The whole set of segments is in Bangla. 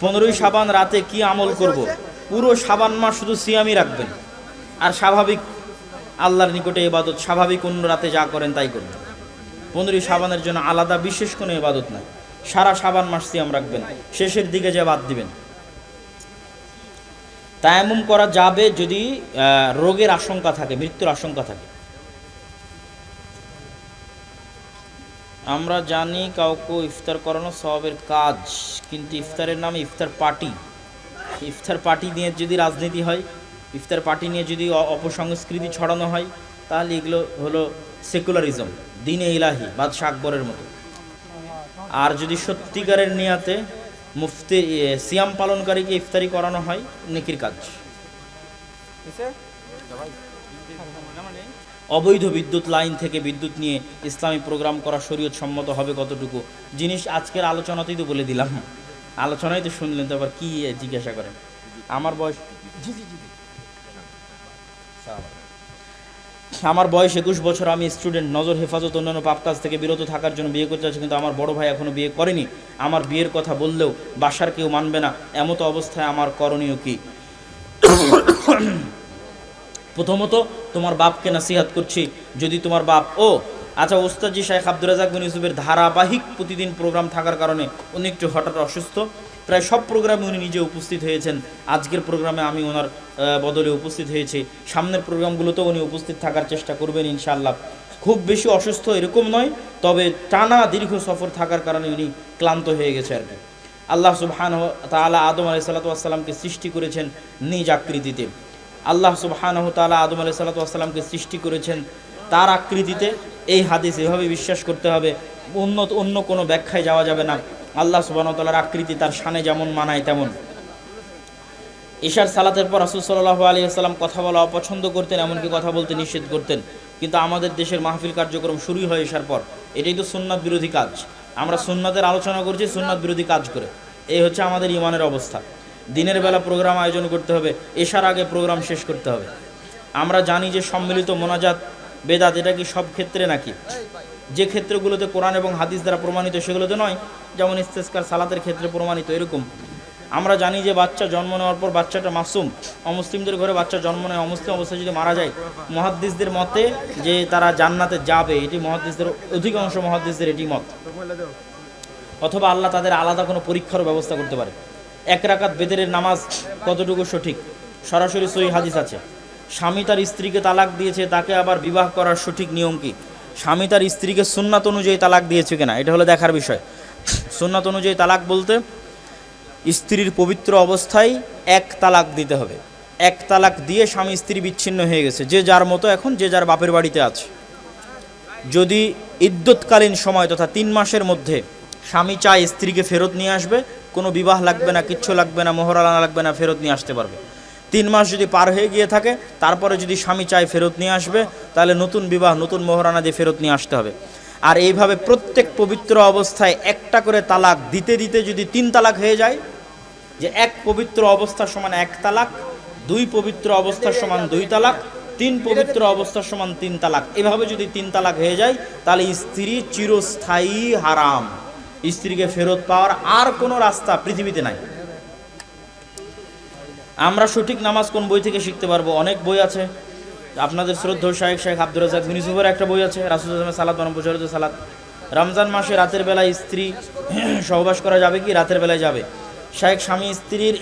পনেরোই সাবান রাতে কি আমল করব। পুরো সাবান মাস শুধু সিয়ামি রাখবেন। আর স্বাভাবিক আল্লাহর নিকটে এবাদত স্বাভাবিক অন্য রাতে যা করেন তাই করবেন। পনেরোই সাবানের জন্য আলাদা বিশেষ কোনো এবাদত নাই। সারা সাবান মাস সিয়াম রাখবেন। শেষের দিকে যা বাদ দিবেন। তায়ামুম করা যাবে যদি রোগের আশঙ্কা থাকে, মৃত্যুর আশঙ্কা থাকে। আমরা জানি কাউকে ইফতার করানো সবের কাজ কিন্তু ইফতারের নামে ইফতার পার্টি। ইফতার পার্টি নিয়ে যদি রাজনীতি হয় ইফতার পার্টি নিয়ে যদি অপসংস্কৃতি ছড়ানো হয় তাহলে এগুলো হলো সেকুলারিজম দিনে ইলাহি বাদশাহ আকবরের মতো। আর যদি সত্যিকারের নিয়াতে মুফতি সিয়াম পালনকারীকে ইফতারি করানো হয় নেকির কাজ। অবৈধ বিদ্যুৎ লাইন থেকে বিদ্যুৎ নিয়ে ইসলামী প্রোগ্রাম করা শরীয়ত সম্মত হবে কতটুকু? জিনিস আজকের আলোচনাতেই তো বলে দিলাম। আলোচনায় তো শুনলেন তো আবার কি জিজ্ঞাসা করেন? আমার বয়স আমার বয়স একুশ বছর আমি স্টুডেন্ট নজর হেফাজত অন্যান্য পাপ কাজ থেকে বিরত থাকার জন্য বিয়ে করতে চাচ্ছি কিন্তু আমার বড় ভাই এখনও বিয়ে করেনি। আমার বিয়ের কথা বললেও বাসার কেউ মানবে না এমতো অবস্থায় আমার করণীয় কি? প্রথমত তোমার বাপকে নাসিহাত করছি। যদি তোমার বাপ, ও আচ্ছা ওস্তাজি শাহেখ আব্দুর রাজাক বিন ইউসুফের ধারাবাহিক প্রতিদিন প্রোগ্রাম থাকার কারণে উনি একটু হঠাৎ অসুস্থ। প্রায় সব প্রোগ্রামে উনি নিজে উপস্থিত হয়েছেন। আজকের প্রোগ্রামে আমি ওনার বদলে উপস্থিত হয়েছি। সামনের প্রোগ্রামগুলোতেও উনি উপস্থিত থাকার চেষ্টা করবেন ইনশাআল্লাহ। খুব বেশি অসুস্থ এরকম নয়, তবে টানা দীর্ঘ সফর থাকার কারণে উনি ক্লান্ত হয়ে গেছে আর কি। আল্লাহ সুবহান তাআলা আদম ওয়াস সালামকে সৃষ্টি করেছেন নিজ আকৃতিতে। আল্লাহ সুবহানাহু তাআলা আদম সালাতু ওয়াস সৃষ্টি করেছেন তার আকৃতিতে এই হাদিস এভাবে বিশ্বাস করতে হবে উন্নত অন্য কোনো ব্যাখ্যায় যাওয়া যাবে না। আল্লাহ সুবহানাহু তাআলার আকৃতি তার শানে যেমন মানায় তেমন। ঈশার সালাতের পর রাসূল সাল্লাল্লাহু আলাইহি সাল্লাম কথা বলা অপছন্দ করতেন, এমনকি কথা বলতে নিষেধ করতেন। কিন্তু আমাদের দেশের মাহফিল কার্যক্রম শুরুই হয় ঈশার পর। এটাই তো সুন্নাত বিরোধী কাজ। আমরা সুন্নাতের আলোচনা করছি সুন্নাত বিরোধী কাজ করে। এই হচ্ছে আমাদের ইমানের অবস্থা। দিনের বেলা প্রোগ্রাম আয়োজন করতে হবে এশার আগে প্রোগ্রাম শেষ করতে হবে। আমরা জানি যে সম্মিলিত মোনাজাত, বেদাত, এটা কি সব ক্ষেত্রে নাকি? যে ক্ষেত্রগুলোতে কোরআন এবং হাদিস দ্বারা প্রমাণিত, সেগুলোতে নয়, যেমন ইস্তেস্কার সালাতের ক্ষেত্রে প্রমাণিত, এরকম। আমরা জানি যে বাচ্চা জন্ম নেওয়ার পর বাচ্চাটা মাসুম, অমুসলিমদের ঘরে বাচ্চা জন্ম নেয়, অমুসলিম অবস্থায় যদি মারা যায়, মহাদ্দিসদের মতে যে তারা জান্নাতে যাবে, এটি মহাদ্দিসদের অধিকাংশ মহাদ্দিসদের এটি মত। অথবা আল্লাহ তাদের আলাদা কোনো পরীক্ষার ব্যবস্থা করতে পারে। এক রাকাত বেদেরের নামাজ কতটুকু সঠিক? সরাসরি সই হাদিস আছে। স্বামী তার স্ত্রীকে তালাক দিয়েছে, তাকে আবার বিবাহ করার সঠিক নিয়ম কি? স্বামী তার স্ত্রীকে সুন্নাত অনুযায়ী তালাক দিয়েছে কিনা? এটা হলো দেখার বিষয়। সুন্নাত অনুযায়ী তালাক বলতে স্ত্রীর পবিত্র অবস্থায় এক তালাক দিতে হবে। এক তালাক দিয়ে স্বামী স্ত্রী বিচ্ছিন্ন হয়ে গেছে, যে যার মতো এখন, যে যার বাপের বাড়িতে আছে। যদি ইদ্যৎকালীন সময় তথা তিন মাসের মধ্যে স্বামী চায় স্ত্রীকে ফেরত নিয়ে আসবে কোনো বিবাহ লাগবে না, কিচ্ছু লাগবে না মোহরানা লাগবে না, ফেরত নিয়ে আসতে পারবে। তিন মাস যদি পার হয়ে গিয়ে থাকে, তারপরে যদি স্বামী চায় ফেরত নিয়ে আসবে, তাহলে নতুন বিবাহ, নতুন মোহরানা দিয়ে ফেরত নিয়ে আসতে হবে। আর এইভাবে প্রত্যেক পবিত্র অবস্থায় একটা করে তালাক, দিতে দিতে যদি তিন তালাক হয়ে যায়, যে এক পবিত্র অবস্থার সমান এক তালাক, দুই পবিত্র অবস্থার সমান দুই তালাক, তিন পবিত্র অবস্থার সমান তিন তালাক, এভাবে যদি তিন তালাক হয়ে যায়, তাহলে স্ত্রী চিরস্থায়ী হারাম। স্ত্রীকে ফেরত পাওয়ার আর কোনো রাস্তা পৃথিবীতে নাই। আমরা সঠিক নামাজ কোন বই থেকে শিখতে পারব? অনেক বই আছে। আপনাদের শ্রদ্ধ শাহেখ শেখ আব্দুর রাজাক বিন ইউসুফের একটা বই আছে রাসুল সালাদ প্রচারিত সালাদ রমজান মাসে রাতের বেলায় স্ত্রী সহবাস করা যাবে কি? রাতের বেলায় যাবে। শাহেখ স্বামী স্ত্রীর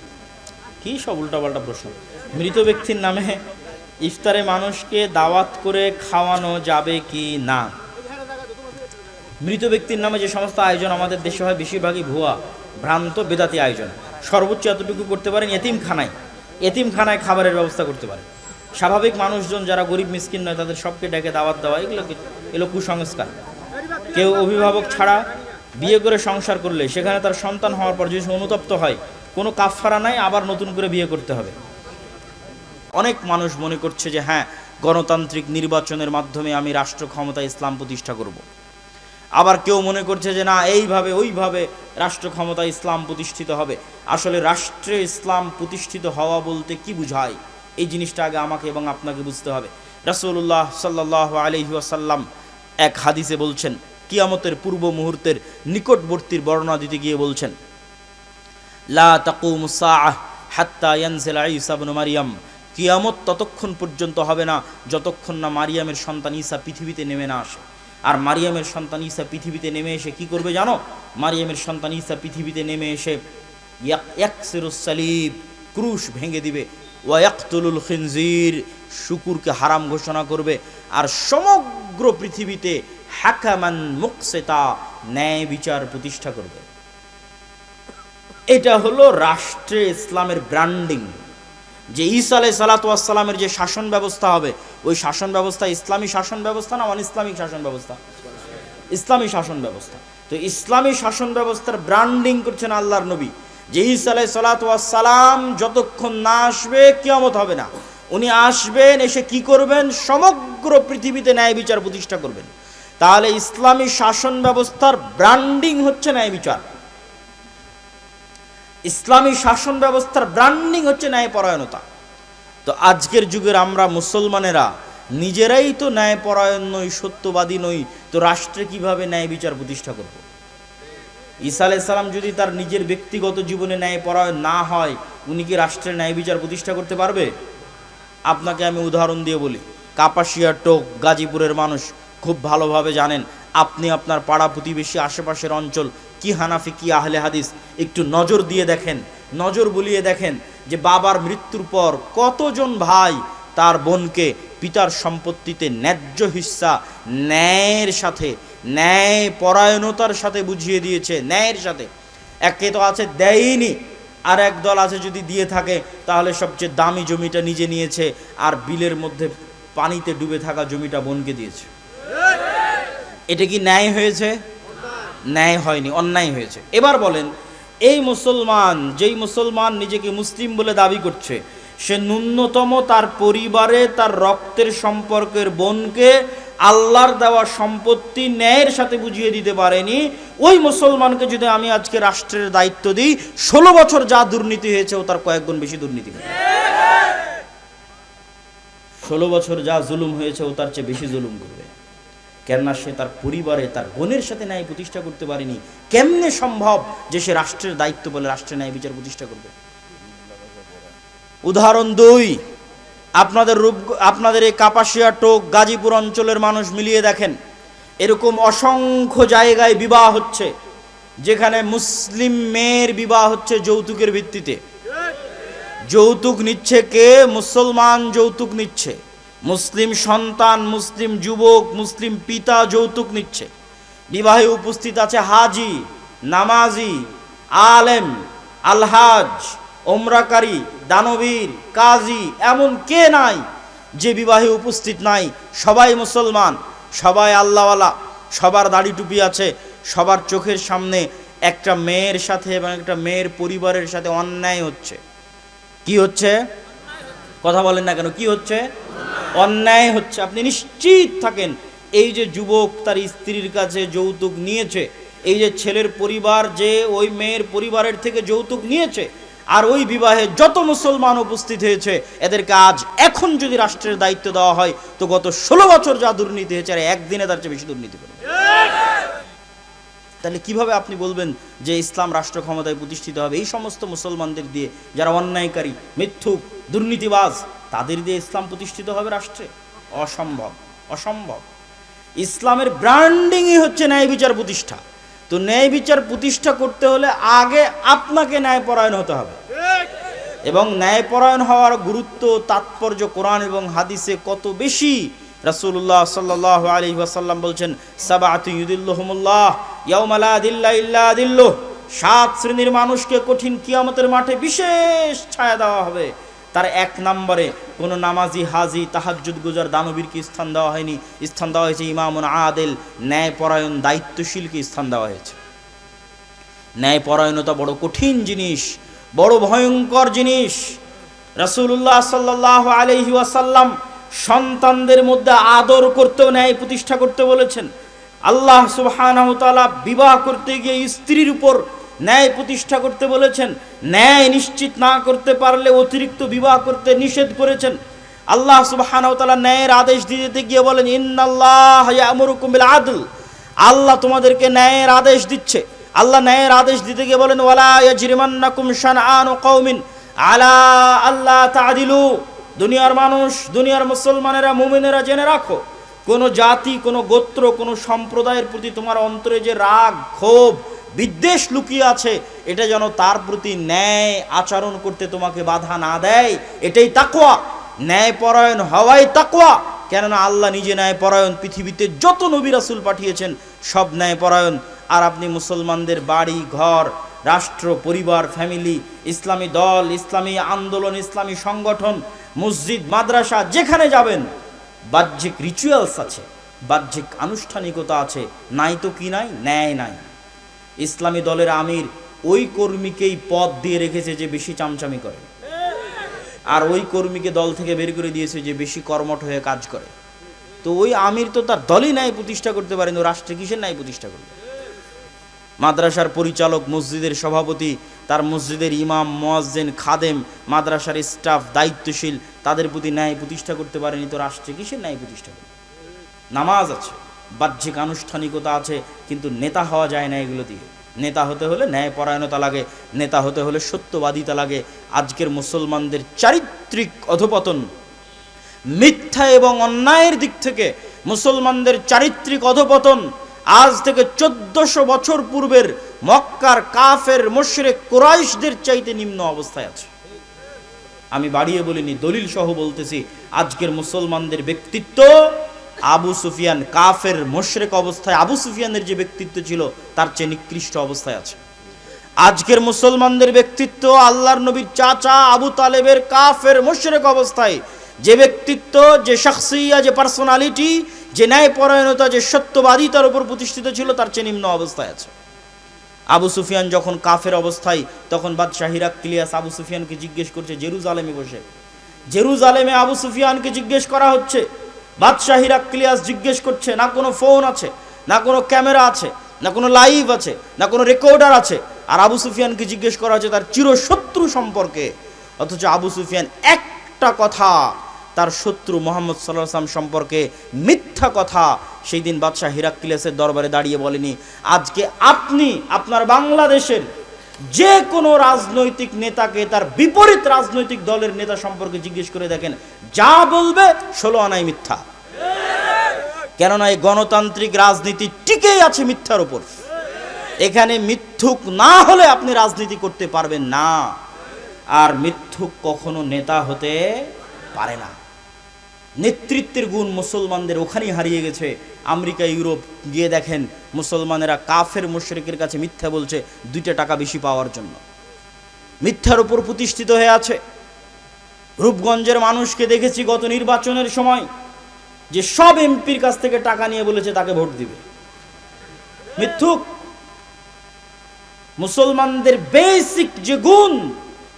কি সব উল্টাপাল্টা প্রশ্ন? মৃত ব্যক্তির নামে ইফতারে মানুষকে দাওয়াত করে খাওয়ানো যাবে কি না? মৃত ব্যক্তির নামে যে সমস্ত আয়োজন আমাদের দেশে হয়, বেশিরভাগই ভুয়া, ভ্রান্ত, বেদাতি আয়োজন। সর্বোচ্চ এতটুকু করতে পারেন এতিমখানায়। এতিমখানায় খাবারের ব্যবস্থা করতে পারে স্বাভাবিক মানুষজন যারা গরিব, মিসকিন নয়, তাদের সবকে ডেকে দাওয়াত দেওয়া, এগুলো এগুলো কুসংস্কার। কেউ অভিভাবক ছাড়া বিয়ে করে সংসার করলে, সেখানে তার সন্তান হওয়ার পর যদি অনুতপ্ত হয়, কোনো কাফফারা নাই, আবার নতুন করে বিয়ে করতে হবে। অনেক মানুষ মনে করছে যে হ্যাঁ গণতান্ত্রিক নির্বাচনের মাধ্যমে আমি রাষ্ট্র ক্ষমতা ইসলাম প্রতিষ্ঠা করব। আবার কেউ মনে করছে যে না, এইভাবে, ওইভাবে রাষ্ট্র ক্ষমতা ইসলাম প্রতিষ্ঠিত হবে। আসলে রাষ্ট্রে ইসলাম প্রতিষ্ঠিত হওয়া বলতে কি বুঝায়? এই জিনিসটা আগে আমাকে এবং আপনাকে বুঝতে হবে। রাসূলুল্লাহ সাল্লাহ আলহি আসাল্লাম এক হাদিসে বলছেন, কিয়ামতের পূর্ব মুহূর্তের নিকটবর্তীর বর্ণনা দিতে গিয়ে বলছেন, লা ইবনে মারইয়াম কিয়ামত ততক্ষণ পর্যন্ত হবে না, যতক্ষণ না মারিয়ামের সন্তান ঈসা পৃথিবীতে নেমে না আসে। আর মারিয়ামের সন্তান ঈসা পৃথিবীতে নেমে এসে কি করবে জানো? মারিয়ামের সন্তান ঈসা পৃথিবীতে নেমে এসে সালিব, ক্রুশ ভেঙে দিবে। ওয়াক্তুলুল খিনজির, শুকুরকে হারাম ঘোষণা করবে। আর সমগ্র পৃথিবীতে হ্যাকামান মুকসেতা, ন্যায় বিচার প্রতিষ্ঠা করবে। এটা হলো রাষ্ট্রে ইসলামের ব্র্যান্ডিং যে ঈসা আলাই সালাতামের যে শাসন ব্যবস্থা হবে, ওই শাসন ব্যবস্থা ইসলামী শাসন ব্যবস্থা না অন ইসলামিক শাসন ব্যবস্থা? ইসলামী শাসন ব্যবস্থা। তো ইসলামী শাসন ব্যবস্থার ব্র্যান্ডিং করছেন আল্লাহর নবী। যে ঈসা আলাই সালাতাম যতক্ষণ না আসবে, কিয়ামত হবে না। উনি আসবেন, এসে কি করবেন? সমগ্র পৃথিবীতে ন্যায় বিচার প্রতিষ্ঠা করবেন। তাহলে ইসলামী শাসন ব্যবস্থার ব্র্যান্ডিং হচ্ছে ন্যায় বিচার। ইসলামী শাসন ব্যবস্থার ব্র্যান্ডিং হচ্ছে ন্যায়পরায়ণতা। তো আজকের যুগের আমরা মুসলমানেরা নিজেরাই তো ন্যায়পরায়ণ নই, সত্যবাদী নই, তো রাষ্ট্রে কীভাবে ন্যায় বিচার প্রতিষ্ঠা করব? ঈসা আলাইসাল্লাম যদি তার নিজের ব্যক্তিগত জীবনে ন্যায়পরায়ণ না হয়, উনি কি রাষ্ট্রের ন্যায় বিচার প্রতিষ্ঠা করতে পারবে? আপনাকে আমি উদাহরণ দিয়ে বলি, কাপাসিয়া, টোক, গাজীপুরের মানুষ খুব ভালোভাবে জানেন, আপনি আপনার পাড়া প্রতিবেশী আশেপাশের অঞ্চল কি হানাফি, কি আহলে হাদিস, একটু নজর দিয়ে দেখেন, নজর বুলিয়ে দেখেন যে বাবার মৃত্যুর পর কতজন ভাই তার বোনকে পিতার সম্পত্তিতে ন্যায্য হিস্সা ন্যায়ের সাথে ন্যায় পরায়ণতার সাথে বুঝিয়ে দিয়েছে, ন্যায়ের সাথে। একে তো আছে দেয়নি, আর এক দল আছে যদি দিয়ে থাকে, তাহলে সবচেয়ে দামি জমিটা নিজে নিয়েছে, আর বিলের মধ্যে পানিতে ডুবে থাকা জমিটা বোনকে দিয়েছে। এটা কি ন্যায় হয়েছে? ন্যায় হয়নি, অন্যায় হয়েছে। এবার বলেন, এই মুসলমান, যেই মুসলমান নিজেকে মুসলিম বলে দাবি করছে, সে ন্যূনতম তার পরিবারে তার রক্তের সম্পর্কের বোনকে আল্লাহর দেওয়া সম্পত্তি ন্যায়ের সাথে বুঝিয়ে দিতে পারেনি। ওই মুসলমানকে যদি আমি আজকে রাষ্ট্রের দায়িত্ব দিই, ষোলো বছর যা দুর্নীতি হয়েছে, ও তার কয়েক গুণ বেশি দুর্নীতি ষোলো বছর যা জুলুম হয়েছে, ও তার চেয়ে বেশি জুলুম করবে। কেননা সে তার পরিবারে, তার বোনের সাথে ন্যায় প্রতিষ্ঠা করতে পারেনি। কেমনে সম্ভব যে সে রাষ্ট্রের দায়িত্ব বলে রাষ্ট্রের ন্যায় বিচার প্রতিষ্ঠা করবে? উদাহরণ দুই, আপনাদের রূপ, আপনাদের এই কাপাসিয়া টোক গাজীপুর অঞ্চলের মানুষ মিলিয়ে দেখেন, এরকম অসংখ্য জায়গায় বিবাহ হচ্ছে, যেখানে মুসলিম মেয়ের বিবাহ হচ্ছে যৌতুকের ভিত্তিতে। যৌতুক নিচ্ছে কে? মুসলমান যৌতুক নিচ্ছে। মুসলিম সন্তান, মুসলিম যুবক, মুসলিম পিতা যৌতুক নিচ্ছে। বিবাহে উপস্থিত আছে হাজি, নামাজি, আলেম, আলহাজ, ওমরাকারী, দানবীর, কাজী, এমন কে নাই যে বিবাহে উপস্থিত নাই? সবাই মুসলমান, সবাই আল্লাহওয়ালা, সবার দাড়ি টুপি আছে, সবার চোখের সামনে একটা মেয়ের সাথে এবং একটা মেয়ের পরিবারের সাথে অন্যায় হচ্ছে। কি হচ্ছে? কথা বলেন না কেন, কি হচ্ছে? অন্যায় হচ্ছে। আপনি নিশ্চিত থাকেন, এই যে যুবক তার স্ত্রীর কাছে যৌতুক নিয়েছে, এই যে ছেলের পরিবার যে ওই মেয়ের পরিবারের থেকে যৌতুক নিয়েছে, আর ওই বিবাহে যত মুসলমান উপস্থিত হয়েছে, এদেরকে আজ এখন যদি রাষ্ট্রের দায়িত্ব দেওয়া হয়, তো গত ষোলো বছর যা দুর্নীতি হয়েছে, আর একদিনে তার চেয়ে বেশি দুর্নীতি করবে। তাহলে কীভাবে আপনি বলবেন যে ইসলাম রাষ্ট্র ক্ষমতায় প্রতিষ্ঠিত হবে? এই সমস্ত মুসলমানদের দিয়ে যারা অন্যায়কারী, মিথ্যুক, দুর্নীতিবাজ তাদের দিয়ে ইসলাম প্রতিষ্ঠিত হবে রাষ্ট্রে? অসম্ভব অসম্ভব। ইসলামের ব্র্যান্ডিংই হচ্ছে ন্যায় বিচার প্রতিষ্ঠা। তো ন্যায় বিচার প্রতিষ্ঠা করতে হলে আগে আপনাকে ন্যায়পরায়ণ হতে হবে। এবং ন্যায়পরায়ণ হওয়ার গুরুত্ব, তাৎপর্য কোরআন এবং হাদিসে কত বেশি? রাসূলুল্লাহ সাল্লাল্লাহু আলাইহি ওয়াসাল্লাম বলছেন ইউদিল্লাহুমুল্লাহ সাত শ্রেণির মানুষকে কঠিন কিয়ামতের মাঠে বিশেষ ছায়া দেওয়া হবে। তার এক নম্বরে কোনো নামাজি, হাজি, তাহাজ্জুদ গুজার দানবীরকে স্থান দেওয়া হয়নি। স্থান দেওয়া হয়েছে ইমামুন আদেল। ন্যায়পরায়ণ, দায়িত্বশীলকে স্থান দেওয়া হয়েছে। ন্যায়পরায়ণতা বড় কঠিন জিনিস, বড় ভয়ঙ্কর জিনিস। রাসূলুল্লাহ সাল্লাহ আলহি ওয়াসাল্লাম সন্তানদের মধ্যে আদর করতেও, ন্যায় প্রতিষ্ঠা করতে বলেছেন। আল্লাহ তাআলা বিবাহ করতে গিয়ে স্ত্রীর উপর ন্যায় প্রতিষ্ঠা করতে বলেছেন, ন্যায় নিশ্চিত না করতে পারলে অতিরিক্ত বিবাহ করতে নিষেধ করেছেন। আল্লাহ সুবহানাহু তাআলা ন্যায়ের আদেশ দিতে গিয়ে বলেন, ইন্নাল্লাহ ইয়ামুরুকুম বিল আদল। আল্লাহ তোমাদেরকে ন্যায়ের আদেশ দিচ্ছে। আল্লাহ ন্যায়ের আদেশ দিতে গিয়ে বলেন, ওয়ালা ইয়াজরিমান্নাকুম শানআনু কওমিন। আলা আল্লাহ তাদিলু দুনিয়ার মানুষ, দুনিয়ার মুসলমানেরা, মুমিনেরা জেনে রাখো, কোনো জাতি, কোনো গোত্র, কোনো সম্প্রদায়ের প্রতি তোমার অন্তরে যে রাগ, ক্ষোভ বিদ্বেষ লুকিয়ে আছে। এটা যেন তার প্রতি ন্যায় আচরণ করতে তোমাকে বাধা না দেয়। এটাই তাকওয়া। ন্যায় পরায়ণ হওয়াই তাকওয়া। কেননা আল্লাহ নিজে ন্যায় পরায়ণ পৃথিবীতে যত নবী রাসুল পাঠিয়েছেন, সব ন্যায় পরায়ণ আর আপনি মুসলমানদের বাড়ি, ঘর, রাষ্ট্র, পরিবার, ফ্যামিলি, ইসলামী দল, ইসলামী আন্দোলন, ইসলামী সংগঠন, মসজিদ, মাদ্রাসা, যেখানে যাবেন, বাহ্যিক রিচুয়ালস আছে, বাহ্যিক আনুষ্ঠানিকতা আছে, নাই তো কি নাই, ন্যায় নাই। ইসলামী দলের আমির ওই কর্মীকেই পদ দিয়ে রেখেছে যে বেশি চামচামি করে। আর ওই কর্মীকে দল থেকে বের করে দিয়েছে যে বেশি কর্মঠ হয়ে কাজ করে। তো ওই আমির তো তার দলই ন্যায় প্রতিষ্ঠা করতে পারেন, ও রাষ্ট্রে কিসের ন্যায় প্রতিষ্ঠা করবে? মাদ্রাসার পরিচালক মসজিদের সভাপতি, তার মসজিদের ইমাম, মোয়াজ্জেন, খাদেম, মাদ্রাসার স্টাফ, দায়িত্বশীল, তাদের প্রতি ন্যায় প্রতিষ্ঠা করতে পারেনি, তো রাষ্ট্রে কিসের ন্যায় প্রতিষ্ঠা করবে? নামাজ আছে। বাহ্যিক আনুষ্ঠানিকতা আছে, কিন্তু নেতা হওয়া যায় না এগুলো দিয়ে। নেতা হতে হলে ন্যায় পরায়ণতা লাগে, নেতা হতে হলে সত্যবাদিতা লাগে। আজকের মুসলমানদের চারিত্রিক অধপতন, মিথ্যা এবং অন্যায়ের দিক থেকে মুসলমানদের চারিত্রিক অধপতন, আজ থেকে চোদ্দশো বছর পূর্বের মক্কার কাফের, মুশরিক, কোরাইশদের চাইতে নিম্ন অবস্থায় আছে। আমি বাড়িয়ে বলিনি দলিল সহ বলতেছি, আজকের মুসলমানদের ব্যক্তিত্ব আবু সুফিয়ান কাফের মোশরেক অবস্থায়, আবু সুফিয়ানের যে ব্যক্তিত্ব ছিল, তার চেয়ে নিকৃষ্ট অবস্থায় আছে। আজকের মুসলমানদের ব্যক্তিত্ব আল্লাহর নবীর চাচা আবু তালেবের কাফের মোশরেক অবস্থায়। যে ব্যক্তিত্ব, যে শখসিয়া, যে পার্সোনালিটি যে ন্যায়পরায়ণতা, যে সত্যবাদিতার উপর প্রতিষ্ঠিত ছিল, তার চেয়ে নিম্ন অবস্থায় আছে। আবু সুফিয়ান যখন কাফের অবস্থায়, তখন বাদশাহ ক্লিয়াস আবু সুফিয়ানকে জিজ্ঞেস করছে, জেরুজালেমে বসে? জেরুজালেমে আবু সুফিয়ানকে জিজ্ঞেস করা হচ্ছে। বাদশাহ হিরাক্লিয়াস জিজ্ঞেস করছে, না কোনো ফোন আছে, না কোনো ক্যামেরা আছে, না কোনো লাইভ আছে, না কোনো রেকর্ডার আছে? আর আবু সুফিয়ানকে জিজ্ঞেস করা হচ্ছে তার চিরশত্রু সম্পর্কে। অথচ আবু সুফিয়ান একটা কথা, তার শত্রু মোহাম্মদ সাল্লাহ আসলাম সম্পর্কে মিথ্যা কথা সেই দিন বাদশাহ হিরাক্কিলেসের দরবারে দাঁড়িয়ে বলেনি, আজকে আপনি আপনার বাংলাদেশের যে কোনো রাজনৈতিক নেতাকে তার বিপরীত রাজনৈতিক দলের নেতা সম্পর্কে জিজ্ঞেস করে দেখেন, যা বলবে ষোলো আনাই মিথ্যা। কেননা এই গণতান্ত্রিক রাজনীতি টিকেই আছে মিথ্যার উপর। এখানে মিথ্যুক না হলে আপনি রাজনীতি করতে পারবেন না। আর মিথ্যুক কখনো নেতা হতে পারে না। নেতৃত্বের গুণ মুসলমানদের ওখানেই হারিয়ে গেছে। আমেরিকা, ইউরোপ গিয়ে দেখেন, মুসলমানেরা কাফের, মুশরিকের কাছে মিথ্যা বলছে, দুইটা টাকা বেশি পাওয়ার জন্য। মিথ্যার উপর প্রতিষ্ঠিত হয়ে আছে। রূপগঞ্জের মানুষকে দেখেছি গত নির্বাচনের সময়, যে সব এমপির কাছ থেকে টাকা নিয়ে বলেছে, তাকে ভোট দিবে। মিথ্যুক। মুসলমানদের বেসিক যে গুণ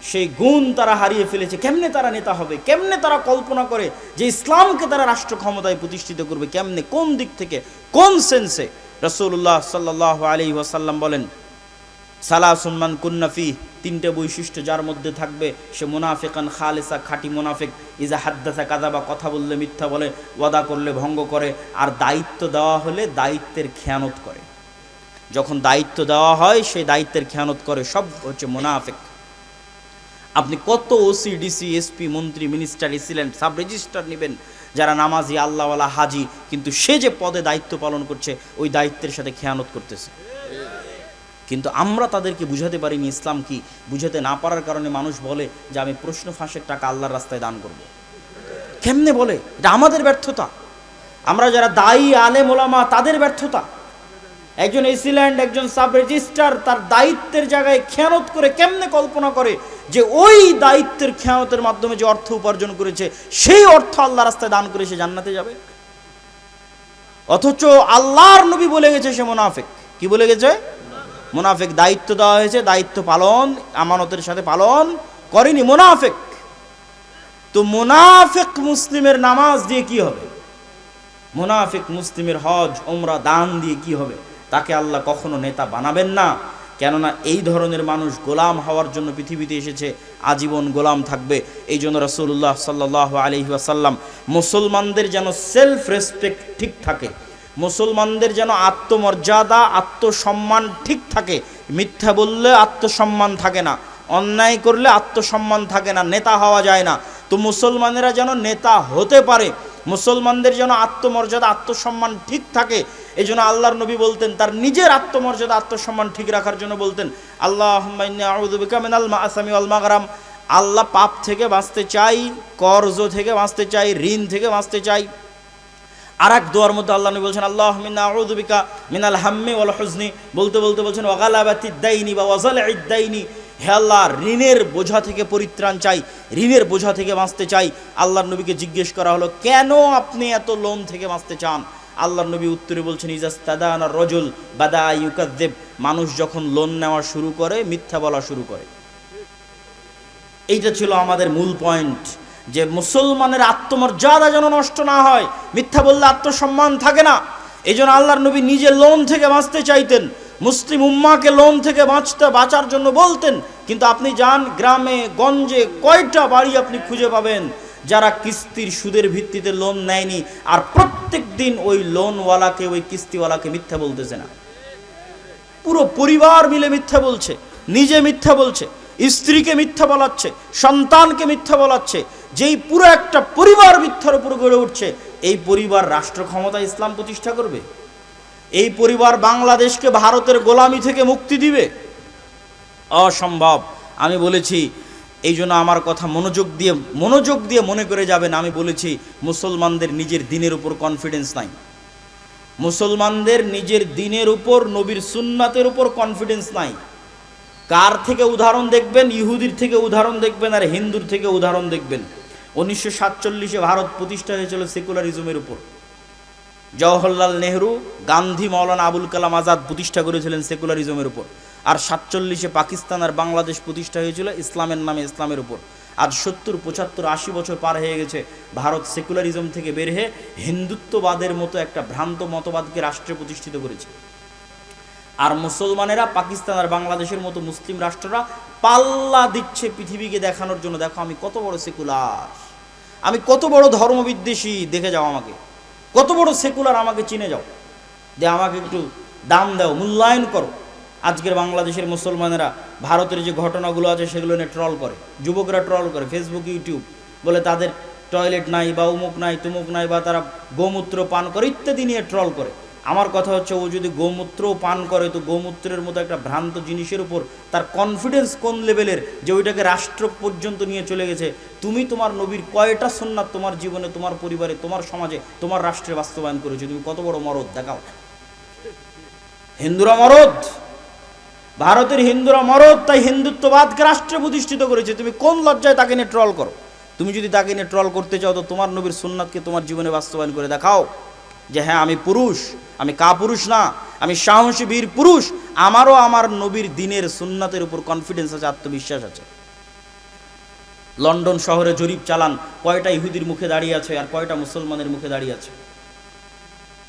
সেই গুণ তারা হারিয়ে ফেলেছে। কেমনে তারা নেতা হবে? কেমনে তারা কল্পনা করে যে ইসলামকে তারা রাষ্ট্র ক্ষমতায় প্রতিষ্ঠিত করবে? কেমনে? কোন দিক থেকে? কোন সেন্সে রসুল্লাহ সাল্লাহ আলী ওয়াসাল্লাম বলেন সালা সুলমান কুন্নাফি তিনটে বৈশিষ্ট্য যার মধ্যে থাকবে। সে মুনাফেকান খালেসা, খাঁটি মুনাফেক। ইজা হাদ্দাসা কাদা বা কথা বললে মিথ্যা বলে, ওয়াদা করলে ভঙ্গ করে। আর দায়িত্ব দেওয়া হলে দায়িত্বের খেয়ানত করে। যখন দায়িত্ব দেওয়া হয় সেই দায়িত্বের খেয়ানত করে। সব হচ্ছে মুনাফেক। আপনি কত ওসি ডিসি এসপি মন্ত্রী মিনিস্টার এসিলেন্ট সাব রেজিস্টার নেবেন, যারা নামাজি, আল্লাহওয়ালা, হাজি, কিন্তু সে যে পদে দায়িত্ব পালন করছে, ওই দায়িত্বের সাথে খেয়ানত করতেছে। কিন্তু আমরা তাদেরকে বুঝাতে পারিনি ইসলাম কি? বুঝাতে না পারার কারণে মানুষ বলে যে, আমি প্রশ্ন ফাঁসের টাকা আল্লাহর রাস্তায় দান করব। কেমনে বলে? এটা আমাদের ব্যর্থতা। আমরা যারা দায়ী, আলেম, ওলামা, তাদের ব্যর্থতা। একজন এসিল্যান্ড, একজন সাব রেজিস্ট্রার তার দায়িত্বের জায়গায় খেয়ানত করে কেমনে কল্পনা করে যে ওই দায়িত্বের খেয়ানতের মাধ্যমে যে অর্থ উপার্জন করেছে, সেই অর্থ আল্লাহ রাস্তায় দান করে সে জান্নাতে যাবে? অথচ আল্লাহর নবী বলে গেছে সে মোনাফেক। কি বলে গেছে? মোনাফেক দায়িত্ব দেওয়া হয়েছে, দায়িত্ব পালন, আমানতের সাথে পালন করেনি, মোনাফেক। তো মোনাফেক মুসলিমের নামাজ দিয়ে কি হবে? মোনাফেক মুসলিমের হজ ওমরা দান দিয়ে কি হবে? তাকে আল্লাহ কখনো নেতা বানাবেন না। কেননা এই ধরনের মানুষ গোলাম হওয়ার জন্য পৃথিবীতে এসেছে, আজীবন গোলাম থাকবে। এই জন্য রসুল্লাহ সাল্লাহ আলহি আসাল্লাম মুসলমানদের যেন সেলফ রেসপেক্ট ঠিক থাকে, মুসলমানদের যেন আত্মমর্যাদা, আত্মসম্মান ঠিক থাকে। মিথ্যা বললে আত্মসম্মান থাকে না, অন্যায় করলে আত্মসম্মান থাকে না, নেতা হওয়া যায় না। তো মুসলমানেরা যেন নেতা হতে পারে, মুসলমানদের যেন আত্মমর্যাদা, আত্মসম্মান ঠিক থাকে এই জন্য আল্লাহর নবী বলতেন, তার নিজের আত্মমর্যাদা, আত্মসম্মান ঠিক রাখার জন্য বলতেন আল্লাহ মিনাল আসামি আল মাগরাম। আল্লাহ পাপ থেকে বাঁচতে চাই, কর্জ থেকে বাঁচতে চাই, ঋণ থেকে বাঁচতে চাই। আর এক দোয়ার মধ্যে আল্লাহ নবী বলছেন আল্লাহ মিনা আউযুবিকা মিনাল হাম্মি ওয়াল হুজনি। বলতে বলতে বলছেন ওয়াগালাবাতি দাইনি বা ওয়াজাল ইদ্দাইনি হে আল্লাহ, ঋণের বোঝা থেকে পরিত্রাণ চাই, ঋণের বোঝা থেকে বাঁচতে চাই। আল্লাহর নবীকে জিজ্ঞেস করা হলো, কেন আপনি এত লোন থেকে বাঁচতে চান? আল্লাহর নবী উত্তরে বলছেন ইজাস্তাদানা রজুল বাদা ইউকাদ্দেব মানুষ যখন লোন নেওয়া শুরু করে, মিথ্যা বলা শুরু করে। এইটা ছিল আমাদের মূল পয়েন্ট, যে মুসলমানের আত্মমর্যাদা যেন নষ্ট না হয়। মিথ্যা বললে আত্মসম্মান থাকে না। এই জন্য আল্লাহর নবী নিজে লোন থেকে বাঁচতে চাইতেন। মুসলিম উম্মাকে লোন থেকে বাঁচতে, বাঁচার জন্য বলতেন। কিন্তু আপনি যান, গ্রামে, গঞ্জে কয়টা বাড়ি আপনি খুঁজে পাবেন? যারা কিস্তির সুদের ভিত্তিতে লোন নেয়নি, আর প্রত্যেক দিন ওই লোনওয়ালাকে ওই কিস্তিওয়ালাকে মিথ্যা বলতেছে না। পুরো পরিবার মিলে মিথ্যা বলছে, নিজে মিথ্যা বলছে, স্ত্রীকে মিথ্যা বলাচ্ছে, সন্তানকে মিথ্যা বলাচ্ছে, যেই পুরো একটা পরিবার মিথ্যার উপর গড়ে উঠছে, এই পরিবার রাষ্ট্র ক্ষমতা ইসলাম প্রতিষ্ঠা করবে? এই পরিবার বাংলাদেশকে ভারতের গোলামি থেকে মুক্তি দিবে? অসম্ভব। আমি বলেছি এই জন্য আমার কথা মনোযোগ দিয়ে মনোযোগ দিয়ে মনে করে যাবেন, আমি বলেছি মুসলমানদের নিজের দিনের উপর কনফিডেন্স নাই। মুসলমানদের নিজের দিনের উপর, নবীর সুন্নাতের উপর কনফিডেন্স নাই। কার থেকে উদাহরণ দেখবেন? ইহুদির থেকে উদাহরণ দেখবেন আর হিন্দুর থেকে উদাহরণ দেখবেন। উনিশশো সাতচল্লিশে ভারত প্রতিষ্ঠা হয়েছিল সেকুলারিজমের উপর। জওহরলাল নেহরু, গান্ধী মৌলানা আবুল কালাম আজাদ প্রতিষ্ঠা করেছিলেন সেকুলারিজমের উপর। আর সাতচল্লিশে পাকিস্তান আর বাংলাদেশ প্রতিষ্ঠা হয়েছিল ইসলামের নামে, ইসলামের উপর। আজ সত্তর, পঁচাত্তর, আশি বছর পার হয়ে গেছে ভারত সেকুলারিজম থেকে বের হয়ে হিন্দুত্ববাদের মতো একটা ভ্রান্ত মতবাদকে রাষ্ট্রে প্রতিষ্ঠিত করেছে। আর মুসলমানেরা, পাকিস্তান আর বাংলাদেশের মতো মুসলিম রাষ্ট্ররা পাল্লা দিচ্ছে পৃথিবীকে দেখানোর জন্য। দেখো, আমি কত বড় সেকুলার। আমি কত বড় ধর্মবিদ্বেষী, দেখে যাও আমাকে। কত বড় সেকুলার আমাকে চিনে যাও। যে আমাকে একটু দাম দাও, মূল্যায়ন করো। আজকের বাংলাদেশের মুসলমানেরা ভারতের যে ঘটনাগুলো আছে সেগুলো নিয়ে ট্রল করে। যুবকরা ট্রল করে ফেসবুক ইউটিউব বলে তাদের টয়লেট নাই বা উমুক নাই, তুমুক নাই বা তারা গোমূত্র পান করে ইত্যাদি নিয়ে ট্রল করে। আমার কথা হচ্ছে ও যদি গোমূত্রও পান করে, তো গোমূত্রের মতো একটা ভ্রান্ত জিনিসের উপর তার কনফিডেন্স কোন লেভেলের যে ওইটাকে রাষ্ট্র পর্যন্ত নিয়ে চলে গেছে? তুমি তোমার নবীর কয়টা সন্ন্যাত তোমার জীবনে, তোমার পরিবারে, তোমার সমাজে, তোমার রাষ্ট্রে বাস্তবায়ন করেছ? তুমি কত বড় মরদ, দেখাও। হিন্দুরা মরদ! ভারতের হিন্দুরা মরদ, তাই হিন্দুত্ববাদকে রাষ্ট্রে প্রতিষ্ঠিত করেছে। তুমি কোন লজ্জায় তাকে নিয়ে ট্রল করো? তুমি যদি তাকে নিয়ে ট্রল করতে চাও, তো তোমার নবীর সুন্নাতকে তোমার জীবনে বাস্তবায়ন করে দেখাও। যে হ্যাঁ আমি পুরুষ, আমি কা পুরুষ না, আমি সাহসী বীর পুরুষ, আমারও আমার নবীর দিনের সুন্নাতের উপর কনফিডেন্স আছে, আত্মবিশ্বাস আছে। লন্ডন শহরে জরিপ চালান, কয়টা ইহুদির মুখে দাঁড়িয়ে আছে আর কয়টা মুসলমানের মুখে দাঁড়িয়ে আছে?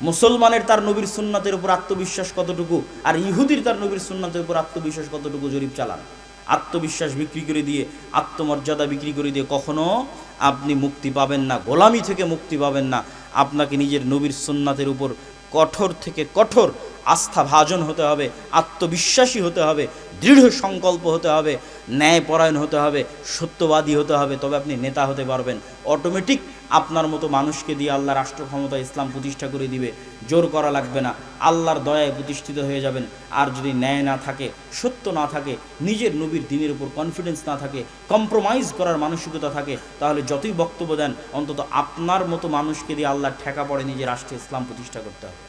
মুসলমানের তার নবীর সুন্নাতের উপর আত্মবিশ্বাস কতটুকু? আর ইহুদির তার নবীর সুন্নাতের উপর আত্মবিশ্বাস কতটুকু জরিপ চালান? আত্মবিশ্বাস বিক্রি করে দিয়ে, আত্মমর্যাদা বিক্রি করে দিয়ে কখনো আপনি মুক্তি পাবেন না, গোলামি থেকে মুক্তি পাবেন না। আপনাকে নিজের নবীর সুন্নাতের উপর কঠোর থেকে কঠোর আস্থা ভাজন হতে হবে, আত্মবিশ্বাসী হতে হবে, দৃঢ় সংকল্প হতে হবে, ন্যায়পরায়ণ হতে হবে, সত্যবাদী হতে হবে, তবে আপনি নেতা হতে পারবেন। অটোমেটিক আপনার মতো মানুষকে দিয়ে আল্লাহ রাষ্ট্র ক্ষমতা ইসলাম প্রতিষ্ঠা করে দিবে। জোর করা লাগবে না। আল্লাহর দয়ায় প্রতিষ্ঠিত হয়ে যাবেন। আর যদি ন্যায় না থাকে, সত্য না থাকে, নিজের নবীর দিনের উপর কনফিডেন্স না থাকে কম্প্রোমাইজ করার মানসিকতা থাকে, তাহলে যতই বক্তব্য দেন, অন্তত আপনার মতো মানুষকে দিয়ে আল্লাহর ঠেকা পড়ে নিজের রাষ্ট্রে ইসলাম প্রতিষ্ঠা করতে হবে।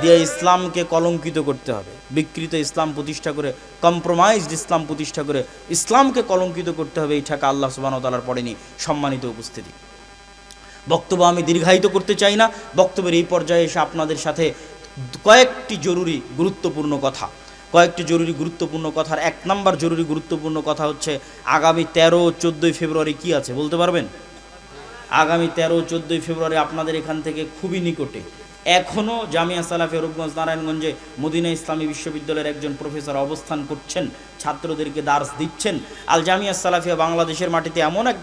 দিয়ে ইসলামকে কলঙ্কিত করতে হবে। বিকৃত ইসলাম প্রতিষ্ঠা করে কম্প্রোমাইজড ইসলাম প্রতিষ্ঠা করে, ইসলামকে কলঙ্কিত করতে হবে, এই ঠেকা আল্লাহ সুবাহ তালার পড়েনি। সম্মানিত উপস্থিতি। বক্তব্য আমি দীর্ঘায়িত করতে চাই না। বক্তব্যের এই পর্যায়ে এসে আপনাদের সাথে কয়েকটি জরুরি গুরুত্বপূর্ণ কথা। কয়েকটি জরুরি গুরুত্বপূর্ণ কথার এক নম্বর জরুরি গুরুত্বপূর্ণ কথা হচ্ছে, আগামী তেরো চোদ্দোই ফেব্রুয়ারি কি আছে বলতে পারবেন? আগামী তেরো চোদ্দোই ফেব্রুয়ারি আপনাদের এখান থেকে খুবই নিকটে। এখনও জামিয়া সালাফে রূপগঞ্জ নারায়ণগঞ্জে মদিনা ইসলামী বিশ্ববিদ্যালয়ের একজন প্রফেসর অবস্থান করছেন। ছাত্রদেরকে দার্স দিচ্ছেন। আল জামিয়া সালাফিয়া বাংলাদেশের মাটিতে এমন এক